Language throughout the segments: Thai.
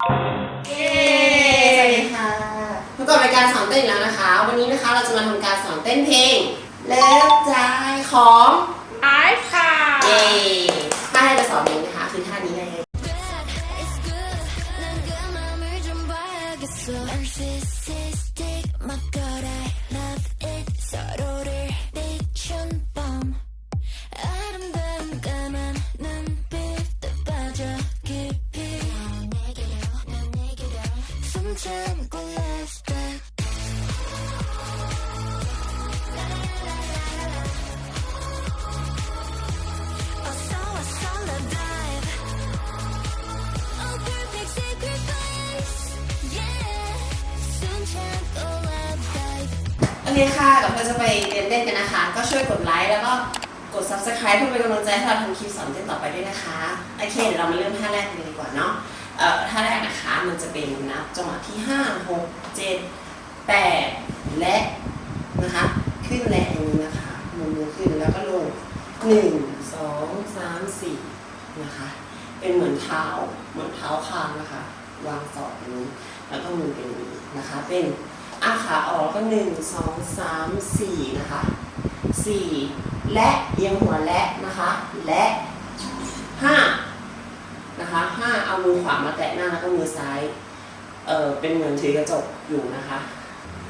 สวัสดีค่ะพบกับรายการสอนเต้นอีกแล้วนะคะ วันนี้นะคะเราจะมาทำการสอนเต้นเพลงเลิฟใจของไอซ์ค่ะ เย้ท่าให้จะสอนเองนะคะคือท่านี้เลย เคค่ะก่อนเราจะไปเรียนเต้นกันนะคะ ก็ช่วยกดไลค์แล้วก็กด subscribe เพื่อเป็นกำลังใจให้เราทำคลิปสอนเต้นต่อไปด้วยนะคะ โอเค เดี๋ยวเรามาเริ่มท่าแรกกันเลยดีกว่าเนาะ เอ่อ ท่าแรกนะคะ มันจะเป็นนับจังหวะที่ 5 6 7 8 และนะคะ ขึ้นและอย่างนี้นะคะมือมือขึ้นแล้วก็ลง 1 2 3 4 นะคะ เป็นเหมือนเท้า เหมือนเท้าคางนะคะ วางสอดอย่างนี้ แล้วก็มือเป็นอย่างนี้นะคะ เป็น อาขาออกก็หนึ่งสองสามสี่นะคะสี่และเอียงหัวและนะคะ และห้านะคะห้าเอามือขวามาแตะหน้าแล้วก็มือซ้ายเออเป็นเหมือนถือกระจกอยู่นะคะ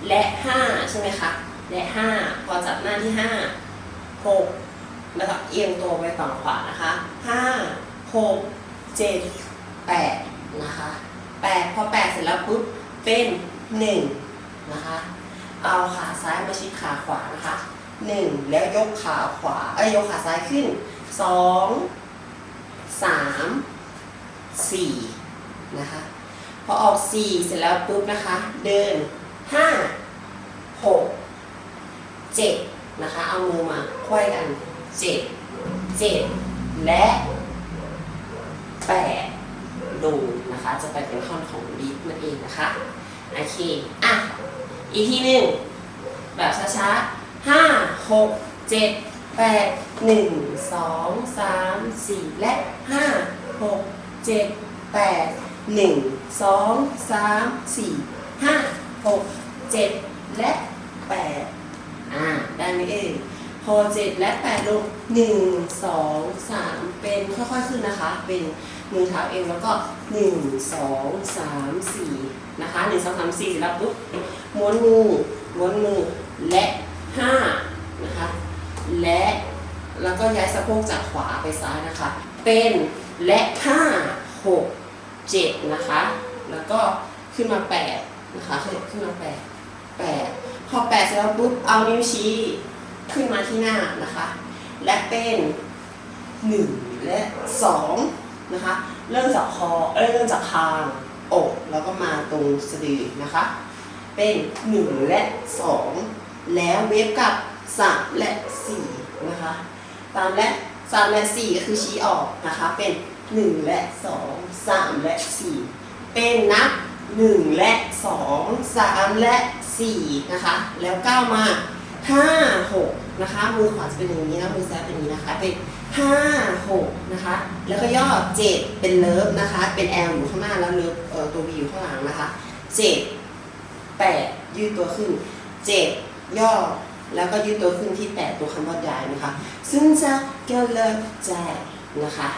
และห้าใช่ไหมคะและห้าพอจับหน้าที่ห้าหกแล้วก็เอียงตัวไปฝั่งขวานะคะห้าหกเจ็ดแปดนะคะแปดพอแปดเสร็จแล้วปุ๊บเป็นหนึ่ง นะคะ เอาขาซ้ายมาชิดขาขวานะคะหนึ่งแล้วยกขาขวาเอ้ยยกขาซ้ายขึ้นสองสามสี่นะคะพอออกสี่เสร็จแล้วปุ๊บนะคะ เดินห้าหกเจ็ดนะคะ เอามือมาควยกันเจ็ดเจ็ดและแปดดูนะคะ จะไปเป็นท่อนของบีทนั่นเองนะคะ โอเค อะ อีกทีหนึ่ง แบบช้าๆห้าหกเจ็ดแปดหนึ่งสองสามสี่และห้าหกเจ็ดแปดหนึ่งสองสามสี่ห้าหกเจ็ดและแปดอ่า ได้ไหมเอ่ยพอเจ็ดและแปดลงหนึ่งสองสามเป็นค่อยๆขึ้นนะคะ เป็น มือเท้าเอวแล้วก็หนึ่งสองสามสี่นะคะหนึ่งสองสามสี่เสร็จแล้วปุ๊บม้วนมือม้วนมือและห้านะคะและแล้วก็ย้ายสะโพกจากขวาไปซ้ายนะคะ เป็นและห้าหกเจ็ดนะคะ แล้วก็ขึ้นมาแปดนะคะขึ้นมาแปดแปดพอแปดเสร็จแล้วปุ๊บเอานิ้วชี้ขึ้นมาที่หน้านะคะ และเป็นหนึ่งและสอง นะคะ เริ่มจากคอเอ้ยเริ่มจากคางอกแล้วก็มาตรงสะดือนะคะ เป็นหนึ่งและสองแล้วเวฟกับสามและสี่นะคะตามและสามและสี่ก็คือชี้ออกนะคะ เป็นหนึ่งและสองสามและสี่เป็นนับหนึ่งและสองสามและสี่นะคะ แล้วก้าวมาห้าหก นะคะ มือขวาจะเป็นอย่างนี้นะ มือซ้ายเป็นอย่างนี้นะคะ เป็นห้าหกนะคะ แล้วก็ย่อเจ็ดเป็นเลิฟนะคะ เป็นแอลอยู่ข้างหน้าแล้วเลิฟเอ่อตัววีอยู่ข้างหลังนะคะเจ็ดแปดยืดตัวขึ้นเจ็ดย่อแล้วก็ยืดตัวขึ้นที่แปดตัวคำว่ายายนะคะซึ่งจะเกี่ยวเลิกใจนะคะ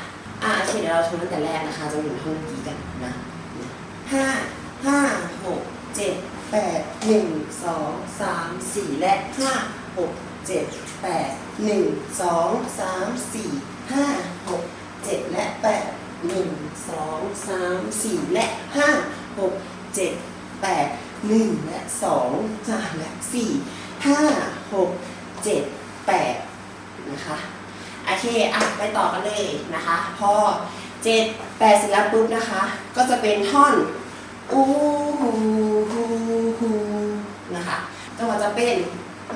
อะโอเคเดี๋ยวเราชมตั้งแต่แรกนะคะจะมาถึงท่อนเมื่อกี้กันนะห้าห้าหกเจ็ดแปดหนึ่งสองสามสี่และห้าหก เจ็ดแปดหนึ่งสองสามสี่ห้าหกเจ็ดและแปดหนึ่งสองสามสี่และห้าหกเจ็ดแปดหนึ่งและสองสามและสี่ห้าหกเจ็ดแปดนะคะโอเคอะไปต่อกันเลยนะคะพอเจ็ดแปดเสร็จแล้วปุ๊บนะคะ ก็จะเป็นท่อนอู้ฮูฮูฮูนะคะจังหวะจะเป็น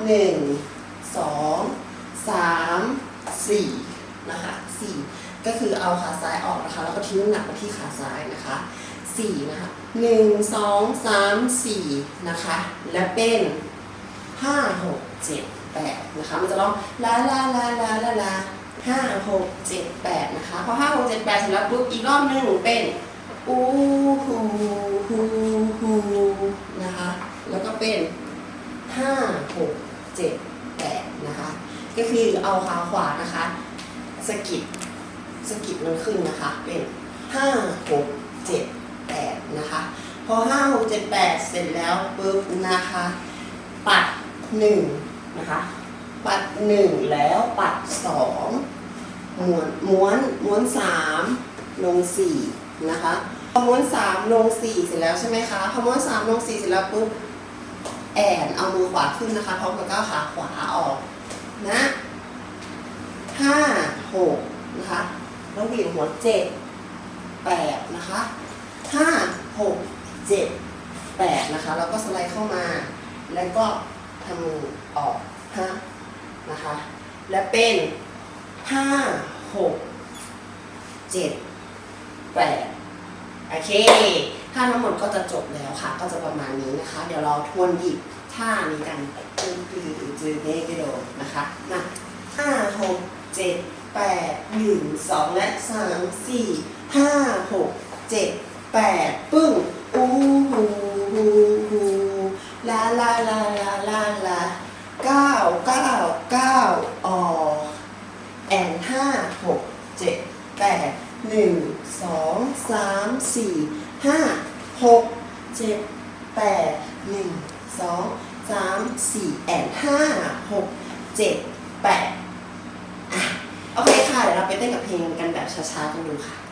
หนึ่ง สองสามสี่นะคะสี่ก็คือเอาขาซ้ายออกนะคะ แล้วก็ทิ้งน้ำหนักไปที่ขาซ้ายนะคะสี่นะคะหนึ่งสองสามสี่นะคะ และเป็นห้าหกเจ็ดแปดนะคะ มันจะร้องลาลาลาลาลาลาห้าหกเจ็ดแปดนะคะ พอห้าหกเจ็ดแปดเสร็จแล้วปุ๊บอีกรอบหนึ่งเป็นอู เอาขาขวานะคะสะกิดสะกิดมันขึ้นนะคะ เป็นห้าหกเจ็ดแปดนะคะ พอห้าหกเจ็ดแปดเสร็จแล้วปุ๊บนะคะ ปัดหนึ่งนะคะ ปัดหนึ่งแล้วปัดสองม้วนม้วนม้วนสามลงสี่นะคะพอม้วนสามลงสี่เสร็จแล้วใช่ไหมคะพอม้วนสามลงสี่เสร็จแล้วปุ๊บแอนเอามือขวาขึ้นนะคะพร้อมกับก้าวขาขวาออก ห้าหกนะคะแล้วเหวี่ยงหัวเจ็ดแปดนะคะห้าหกเจ็ดแปดนะคะแล้วก็สไลด์เข้ามา แล้วก็ทำมือออกห้านะคะ และเป็นห้าหกเจ็ดแปดโอเคถ้าทั้งหมดก็จะจบแล้วค่ะ ก็จะประมาณนี้นะคะ เดี๋ยวเราทวนหยิบท่านี้กันคือคือจือเนกโดนะคะนะห้าหก เจ็ดแปดหนึ่งสองและสามสี่ห้าหกเจ็ดแปดปึ้งอู้หูหูหูลาลาลาลาลาลาเก้าเก้าเก้าออกแอนห้าหกเจ็ดแปดหนึ่งสองสามสี่ห้าหกเจ็ดแปดหนึ่งสองสามสี่แอนห้าหกเจ็ดแปดอะโอเคค่ะ เดี๋ยวเรา ไปเต้นกับเพลงกันแบบช้าๆกันดูค่ะ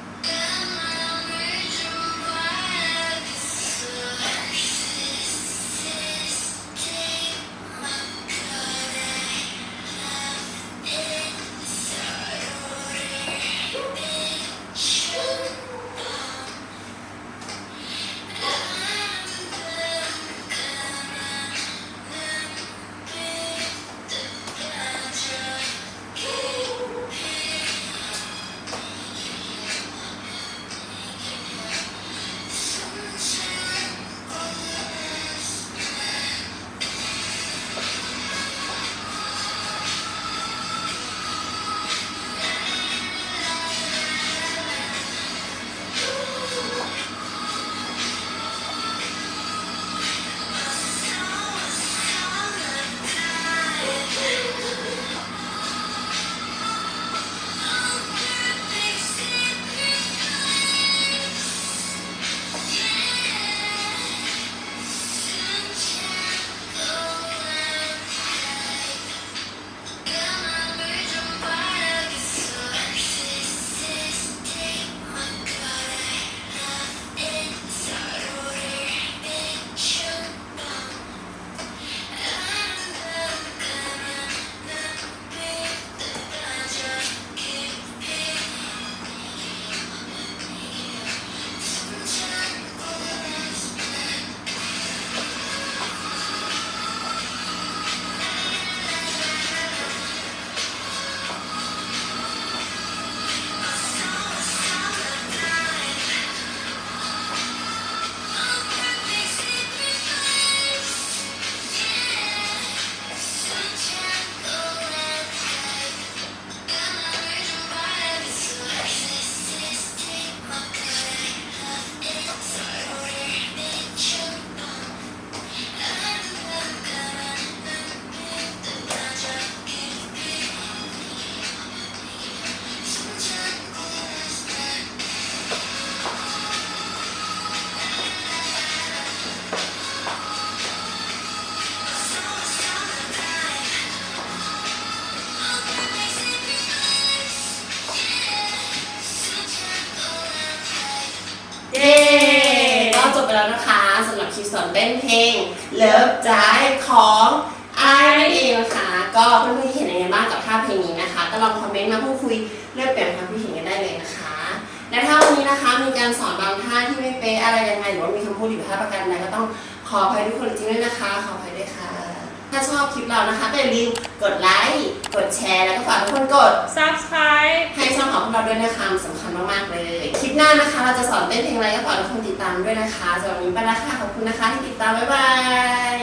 แล้วนะคะสำหรับคลิปสอนเต้นเพลง Love Drive ของไอนั่นเองนะคะก็เพื่อนๆที่เห็นยังไงบ้างกับท่าเพลงนี้นะคะ ก็ลองคอมเมนต์มาพูดคุยเรื่องเปลี่ยนความคิดเห็นกันได้เลยนะคะ และถ้าวันนี้นะคะมีการสอนบางท่าที่ไม่เป๊ะอะไรยังไงหรือว่ามีคำพูดหรือท่าประกันใดก็ต้องขออภัยทุกคนจริงๆด้วยนะคะ ขออภัยด้วยค่ะ ถ้าชอบคลิปเรานะคะก็อย่าลืมกดไลค์กดแชร์แล้วก็ฝากทุกคนกด subscribe ให้ช่องของพวกเราด้วยนะคะมันสำคัญมากๆเลยคลิป หน้านะคะ เราจะสอนเต้นเพลงอะไรก็ฝากทุกคนติดตามด้วยนะคะสำหรับวันนี้ไปแล้วค่ะขอบคุณนะคะที่ติดตามบ๊ายบาย